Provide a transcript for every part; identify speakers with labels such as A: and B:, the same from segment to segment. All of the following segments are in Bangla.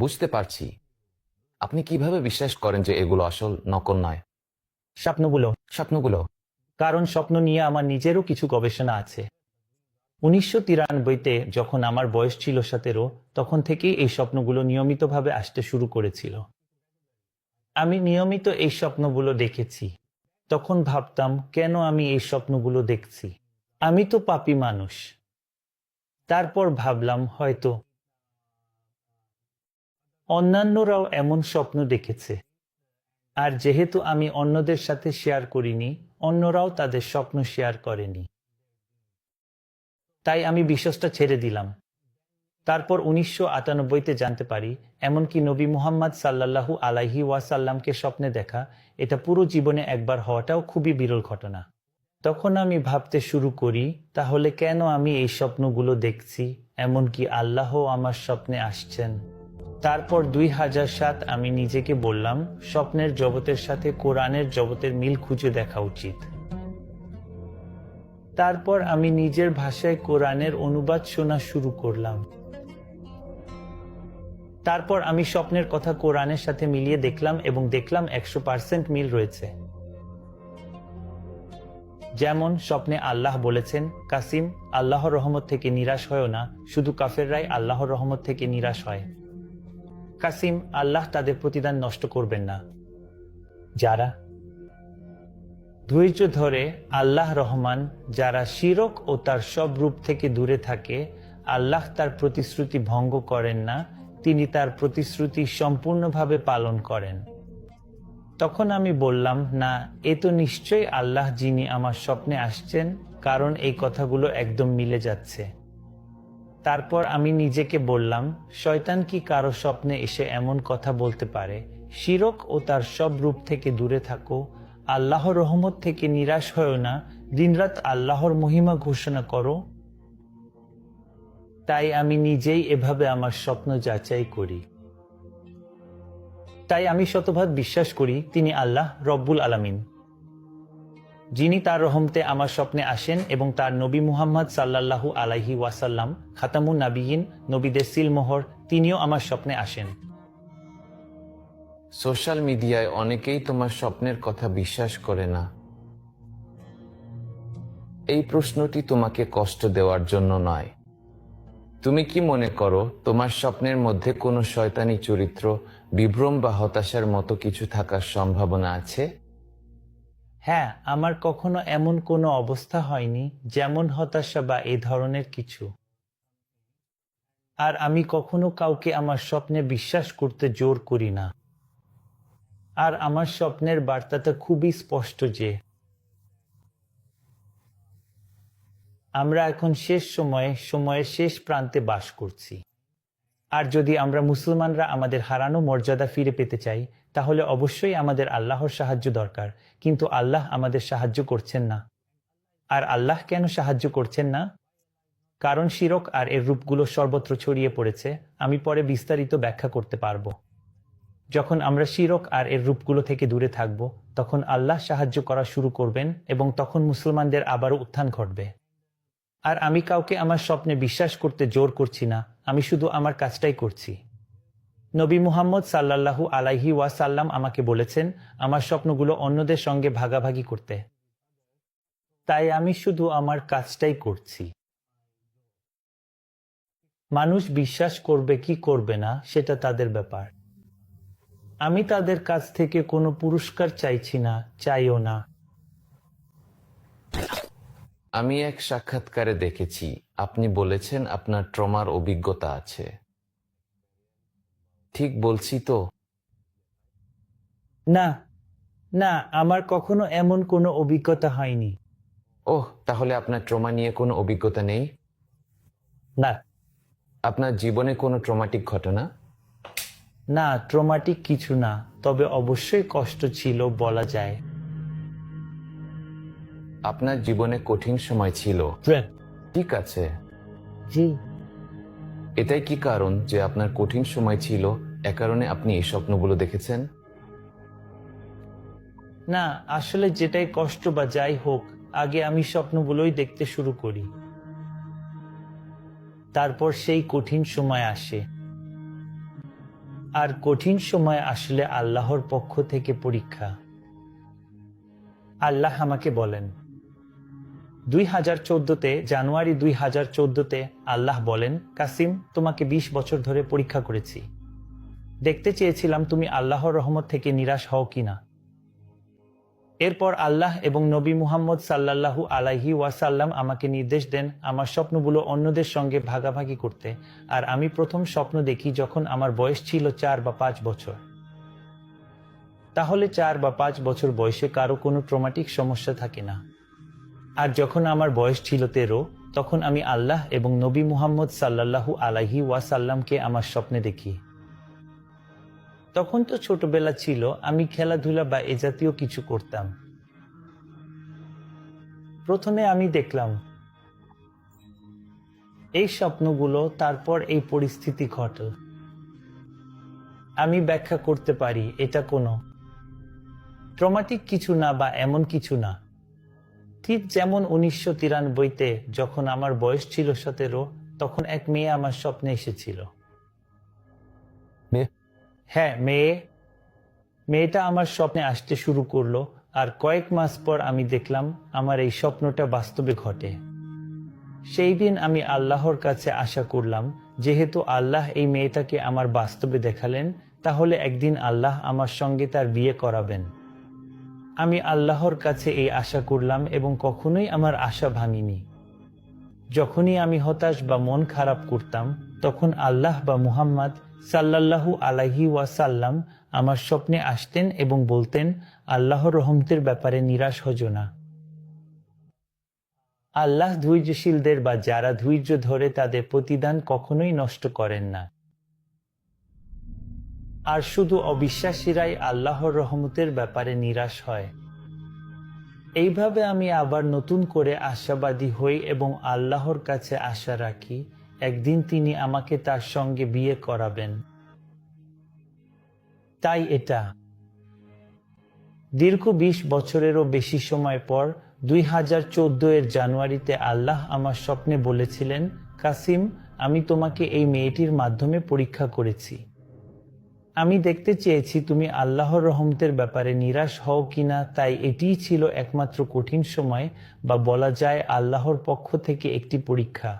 A: বুঝতে পারছি। আপনি কীভাবে বিশ্বাস করেন যে এগুলো আসল নকল নয়?
B: স্বপ্নগুলো
A: স্বপ্নগুলো।
B: কারণ স্বপ্ন নিয়ে আমার নিজেরও কিছু গবেষণা আছে। উনিশশো তিরানব্বইতে যখন আমার বয়স ছিল সতেরো, তখন থেকেই এই স্বপ্নগুলো নিয়মিতভাবে আসতে শুরু করেছিল। আমি নিয়মিত এই স্বপ্নগুলো দেখেছি। তখন ভাবতাম, কেন আমি এই স্বপ্নগুলো দেখছি? আমি তো পাপি মানুষ। তারপর ভাবলাম, হয়তো অন্যান্যরাও এমন স্বপ্ন দেখেছে। আর যেহেতু আমি অন্যদের সাথে শেয়ার করিনি, অন্যরাও তাদের স্বপ্ন শেয়ার করেনি। তাই আমি বিশ্বাসটা ছেড়ে দিলাম। তারপর উনিশশো আটানব্বইতে জানতে পারি, এমনকি নবী মুহাম্মদ সাল্লাল্লাহু আলাইহি ওয়াসাল্লামকে স্বপ্নে দেখা, এটা পুরো জীবনে একবার হওয়াটাও খুবই বিরল ঘটনা। তখন আমি ভাবতে শুরু করি, তাহলে কেন আমি এই স্বপ্নগুলো দেখছি, এমনকি আল্লাহ আমার স্বপ্নে আসছেন? তারপর দুই হাজার সাত আমি নিজেকে বললাম, স্বপ্নের জগতের সাথে কোরআনের জগতের মিল খুঁজে দেখা উচিত। তারপর আমি নিজের ভাষায় কোরআনের অনুবাদ শোনা শুরু করলাম। তারপর আমি স্বপ্নের কথা কোরআনের সাথে মিলিয়ে দেখলাম এবং দেখলাম একশো পার্সেন্ট মিল রয়েছে। যেমন স্বপ্নে আল্লাহ বলেছেন, কাসিম, আল্লাহর রহমত থেকে নিরাশ হয়েও না, শুধু কাফেররাই আল্লাহর রহমত থেকে নিরাশ হয়। কাসিম আল্লাহ তাদের প্রতিদান নষ্ট করবেন না। যারা ধৈর্য ধরে আল্লাহ রহমান, যারা শিরক ও তার সব রূপ থেকে দূরে থাকে, আল্লাহ তার প্রতিশ্রুতি ভঙ্গ করেন না, তিনি তার প্রতিশ্রুতি সম্পূর্ণভাবে পালন করেন। তখন আমি বললাম, না, এ তো নিশ্চয়ই আল্লাহ যিনি আমার স্বপ্নে আসছেন, কারণ এই কথাগুলো একদম মিলে যাচ্ছে। তারপর আমি নিজেকে বললাম, শয়তান কি কারও স্বপ্নে এসে এমন কথা বলতে পারে? শিরক ও তার সব রূপ থেকে দূরে থাকো। আল্লাহর রহমত থেকে নিরাশ হয়েও না। দিনরাত আল্লাহর মহিমা ঘোষণা করো। তাই আমি নিজেই এভাবে আমার স্বপ্ন যাচাই করি। তাই আমি শতভাগ বিশ্বাস করি, তিনি আল্লাহ রব্বুল আলামিন। যিনি তার রহমতে আমার স্বপ্নে আসেন এবং তার নবী মুহাম্মদ সাল্লাল্লাহু আলাইহি ওয়াসাল্লাম, খাতামুন নাবিয়িন, নবীদের সিলমোহর, তিনিও আমার স্বপ্নে আসেন।
A: সোশ্যাল মিডিয়ায় অনেকেই তোমার স্বপ্নের কথা বিশ্বাস করে না। এই প্রশ্নটি তোমাকে কষ্ট দেওয়ার জন্য নয়। তুমি কি মনে করো, তোমার স্বপ্নের মধ্যে কোনো শয়তানি চরিত্র, বিভ্রম বা হতাশার মতো কিছু থাকার সম্ভাবনা আছে?
B: হ্যাঁ আমার কখনো এমন কোনো অবস্থা হয়নি যেমন হতাশা বা এই ধরনের কিছু। আর আমি কখনো কাউকে আমার স্বপ্নে বিশ্বাস করতে জোর করি না। আর আমার স্বপ্নের বার্তাটা খুবই স্পষ্ট যে, আমরা এখন শেষ সময়ে, সময়ের শেষ প্রান্তে বাস করছি। আর যদি আমরা মুসলমানরা আমাদের হারানো মর্যাদা ফিরে পেতে চাই, তাহলে অবশ্যই আমাদের আল্লাহর সাহায্য দরকার, কিন্তু আল্লাহ আমাদের সাহায্য করছেন না। আর আল্লাহ কেন সাহায্য করছেন না? কারণ শিরক আর এর রূপগুলো সর্বত্র ছড়িয়ে পড়েছে, আমি পরে বিস্তারিত ব্যাখ্যা করতে পারব। যখন আমরা শিরক আর এর রূপগুলো থেকে দূরে থাকব, তখন আল্লাহ সাহায্য করা শুরু করবেন এবং তখন মুসলমানদের আবারও উত্থান ঘটবে। আর আমি কাউকে আমার স্বপ্নে বিশ্বাস করতে জোর করছি না, আমি শুধু আমার কাজটাই করছি। নবী মুহাম্মদ সাল্লাল্লাহু আলাইহি ওয়াসাল্লাম আমাকে বলেছেন, আমার স্বপ্নগুলো অন্যদের সঙ্গে ভাগাভাগি করতে। তাই আমি শুধু আমার কাজটাই করছি। মানুষ বিশ্বাস করবে কি করবে না, সেটা তাদের ব্যাপার। আমি তাদের কাছ থেকে কোনো পুরস্কার চাইছি না, চাইও না।
A: আমি এক সাক্ষাৎকারে দেখেছি আপনি বলেছেন আপনার ট্রমার অভিজ্ঞতা আছে। ঠিক বলছি তো?
B: না না আমার কখনো এমন কোনো অভিজ্ঞতা হয়নি।
A: ওহ তাহলে আপনার ট্রমা নিয়ে কোনো অভিজ্ঞতা নেই?
B: না।
A: আপনার জীবনে কোনো ট্রমাটিক ঘটনা?
B: না ট্রমাটিক কিছু না তবে অবশ্যই কষ্ট ছিল বলা যায়।
A: আপনার জীবনে কঠিন সময় ছিল। ঠিক আছে।
B: জি।
A: এটাই কি কারণ যে আপনার কঠিন সময় ছিল? এ কারণে আপনি এই স্বপ্নগুলো দেখেছেন?
B: না আসলে যেটাই কষ্ট বা যাই হোক আগে আমি স্বপ্নগুলোই দেখতে শুরু করি। তারপর সেই কঠিন সময় আসে। আর কঠিন সময় আসলে আল্লাহর পক্ষ থেকে পরীক্ষা। আল্লাহ আমাকে বলেন দুই হাজার চোদ্দতে, জানুয়ারি দুই হাজার চোদ্দতে আল্লাহ বলেন, কাসিম, তোমাকে ২০ বছর ধরে পরীক্ষা করেছি। দেখতে চেয়েছিলাম তুমি আল্লাহর রহমত থেকে নিরাশ হও কিনা এরপর আল্লাহ এবং নবী মুহাম্মদ সাল্লাল্লাহু আলাইহি ওয়াসাল্লাম আমাকে নির্দেশ দেন আমার স্বপ্নগুলো অন্যদের সঙ্গে ভাগাভাগি করতে, আর আমি প্রথম স্বপ্ন দেখি যখন আমার বয়স ছিল চার বা পাঁচ বছর। তাহলে চার বা পাঁচ বছর বয়সে কারও কোনো ট্রমাটিক সমস্যা থাকে না। আর যখন আমার বয়স ছিল তেরো, তখন আমি আল্লাহ এবং নবী মুহাম্মদ সাল্লাল্লাহু আলাহি ওয়াসাল্লামকে আমার স্বপ্নে দেখি। তখন তো ছোটবেলা ছিল, আমি খেলাধুলা বা এ জাতীয় কিছু করতাম। প্রথমে আমি দেখলাম, এই স্বপ্নগুলো, তারপর এই পরিস্থিতি ঘটল। আমি ব্যাখ্যা করতে পারি, এটা কোনো। ট্রমাটিক কিছু না বা এমন কিছু না। ঠিক যেমন উনিশশো তিরানব্বইতে যখন আমার বয়স ছিল সতেরো তখন এক মেয়ে আমার স্বপ্নে এসেছিল। হ্যাঁ মেয়ে। মেয়েটা আমার স্বপ্নে আসতে শুরু করল আর কয়েক মাস পর আমি দেখলাম আমার এই স্বপ্নটা বাস্তবে ঘটে। সেই দিন আমি আল্লাহর কাছে আশা করলাম যেহেতু আল্লাহ এই মেয়েটাকে আমার বাস্তবে দেখালেন তাহলে একদিন আল্লাহ আমার সঙ্গে তার বিয়ে করাবেন। আমি আল্লাহর কাছে এই আশা করলাম এবং কখনোই আমার আশা ভাঙিনি। যখনই আমি হতাশ বা মন খারাপ করতাম, তখন আল্লাহ বা মুহাম্মদ সাল্লাল্লাহু আলাইহি ওয়াসাল্লাম আমার স্বপ্নে আসতেন এবং বলতেন, আল্লাহর রহমতের ব্যাপারে নিরাশ হজ না। আল্লাহ ধৈর্যশীলদের বা যারা ধৈর্য ধরে তাদের প্রতিদান কখনোই নষ্ট করেন না। আর শুধু অবিশ্বাসীরাই আল্লাহর রহমতের ব্যাপারে নিরাশ হয়। এইভাবে আমি আবার নতুন করে আশাবাদী হই এবং আল্লাহর কাছে আশা রাখি, একদিন তিনি আমাকে তার সঙ্গে বিয়ে করাবেন। তাই এটা। দীর্ঘ বিশ বছরেরও বেশি সময় পর দুই হাজার চোদ্দ এর জানুয়ারিতে আল্লাহ আমার স্বপ্নে বলেছিলেন, কাসিম, আমি তোমাকে এই মেয়েটির মাধ্যমে পরীক্ষা করেছি। আমি দেখতে চেয়েছি তুমি আল্লাহর রহমতের ব্যাপারে নিরাশ হও কিনা, তাই এটিই ছিল একমাত্র কঠিন সময় বা বলা যায় আল্লাহর পক্ষ থেকে একটি পরীক্ষা।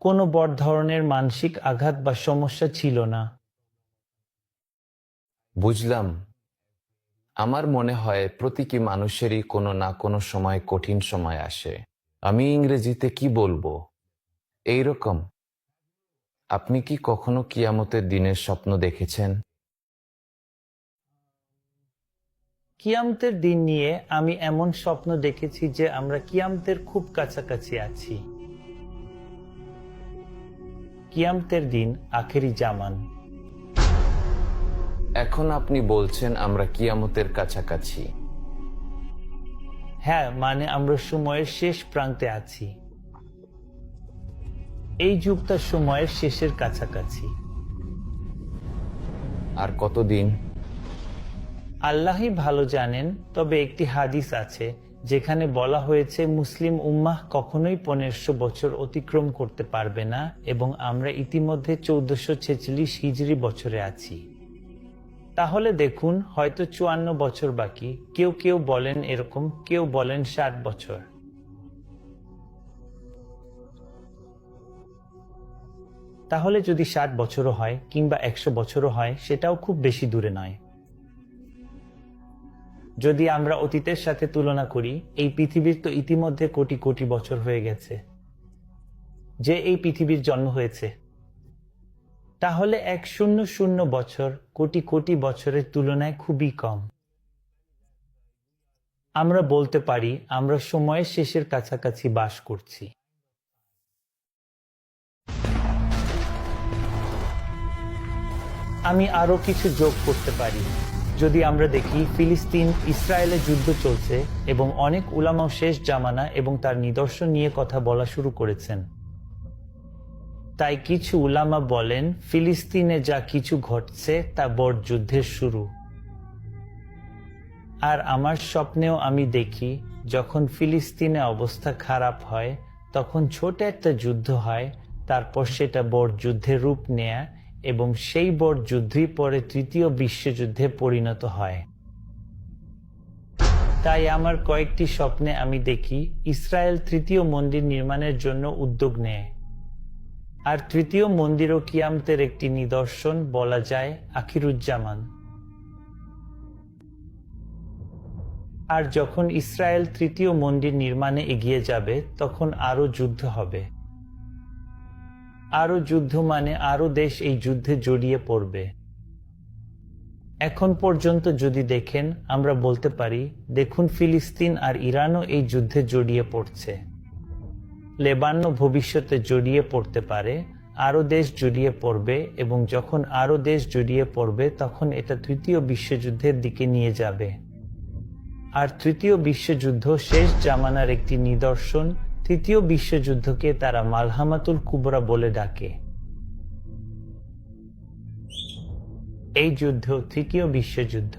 B: কোনো বড় ধরনের মানসিক আঘাত বা সমস্যা ছিল না।
A: বুঝলাম। আমার মনে হয় প্রতিটি মানুষেরই কোনো না কোনো সময় কঠিন সময় আসে। আমি ইংরেজিতে কি বলব? এই রকম আপনি কি কখনো কিয়ামতের দিনের স্বপ্ন দেখেছেন?
B: কিয়ামতের দিন নিয়ে আমি এমন স্বপ্ন দেখেছি যে আমরা কিয়ামতের খুব কাছাকাছি আছি। কিয়ামতের দিন আখেরি জামান।
A: এখন আপনি বলছেন আমরা কিয়ামতের কাছাকাছি।
B: হ্যাঁ মানে আমরা সময়ের শেষ প্রান্তে আছি। এই যুগটা সময়ের শেষের কাছাকাছি।
A: আর কতদিন?
B: আল্লাহই ভালো জানেন তবে একটি হাদিস আছে যেখানে বলা হয়েছে মুসলিম উম্মাহ কখনোই পনেরোশো বছর অতিক্রম করতে পারবে না এবং আমরা ইতিমধ্যে চৌদ্দশো ছেচল্লিশ হিজড়ি বছরে আছি। তাহলে দেখুন হয়তো চুয়ান্ন বছর বাকি কেউ কেউ বলেন এরকম কেউ বলেন ষাট বছর। তাহলে যদি ষাট বছরও হয় কিংবা একশো বছরও হয়, সেটাও খুব বেশি দূরে নয়। যদি আমরা অতীতের সাথে তুলনা করি, এই পৃথিবীর তো ইতিমধ্যে কোটি কোটি বছর হয়ে গেছে। যে এই পৃথিবীর জন্ম হয়েছে, তাহলে এক শূন্য শূন্য বছর, কোটি কোটি বছরের তুলনায় খুবই কম। আমরা বলতে পারি, আমরা সময়ের শেষের কাছাকাছি বাস করছি। আমি আরও কিছু যোগ করতে পারি। যদি আমরা দেখি, ফিলিস্তিন ইসরায়েলে যুদ্ধ চলছে এবং অনেক উলামাও শেষ জামানা এবং তার নিদর্শন নিয়ে কথা বলা শুরু করেছেন। তাই কিছু উলামা বলেন, ফিলিস্তিনে যা কিছু ঘটছে তা বড় যুদ্ধের শুরু। আর আমার স্বপ্নেও আমি দেখি, যখন ফিলিস্তিনে অবস্থা খারাপ হয়, তখন ছোট একটা যুদ্ধ হয়, তারপর সেটা বড় যুদ্ধের রূপ নেয়া এবং সেই বড় যুদ্ধই পরে তৃতীয় বিশ্বযুদ্ধে পরিণত হয়। তাই আমার কয়েকটি স্বপ্নে আমি দেখি, ইসরায়েল তৃতীয় মন্দির নির্মাণের জন্য উদ্যোগ নেয়। আর তৃতীয় মন্দির ও কিয়ামতের একটি নিদর্শন বলা যায় আখিরুজ্জামান। আর যখন ইসরায়েল তৃতীয় মন্দির নির্মাণে এগিয়ে যাবে, তখন আরও যুদ্ধ হবে। আরও যুদ্ধ মানে আরও দেশ এই যুদ্ধে জড়িয়ে পড়বে। এখন পর্যন্ত যদি দেখেন, আমরা বলতে পারি, দেখুন ফিলিস্তিন আর ইরানও এই যুদ্ধে জড়িয়ে পড়ছে। লেবান্ন ভবিষ্যতে জড়িয়ে পড়তে পারে আরও দেশ জড়িয়ে পড়বে এবং যখন আরও দেশ জড়িয়ে পড়বে, তখন এটা তৃতীয় বিশ্বযুদ্ধের দিকে নিয়ে যাবে। আর তৃতীয় বিশ্বযুদ্ধ শেষ জামানার একটি নিদর্শন তৃতীয় বিশ্বযুদ্ধকে তারা মালহামাতুল কুবরা বলে ডাকে। এই যুদ্ধ তৃতীয় বিশ্বযুদ্ধ।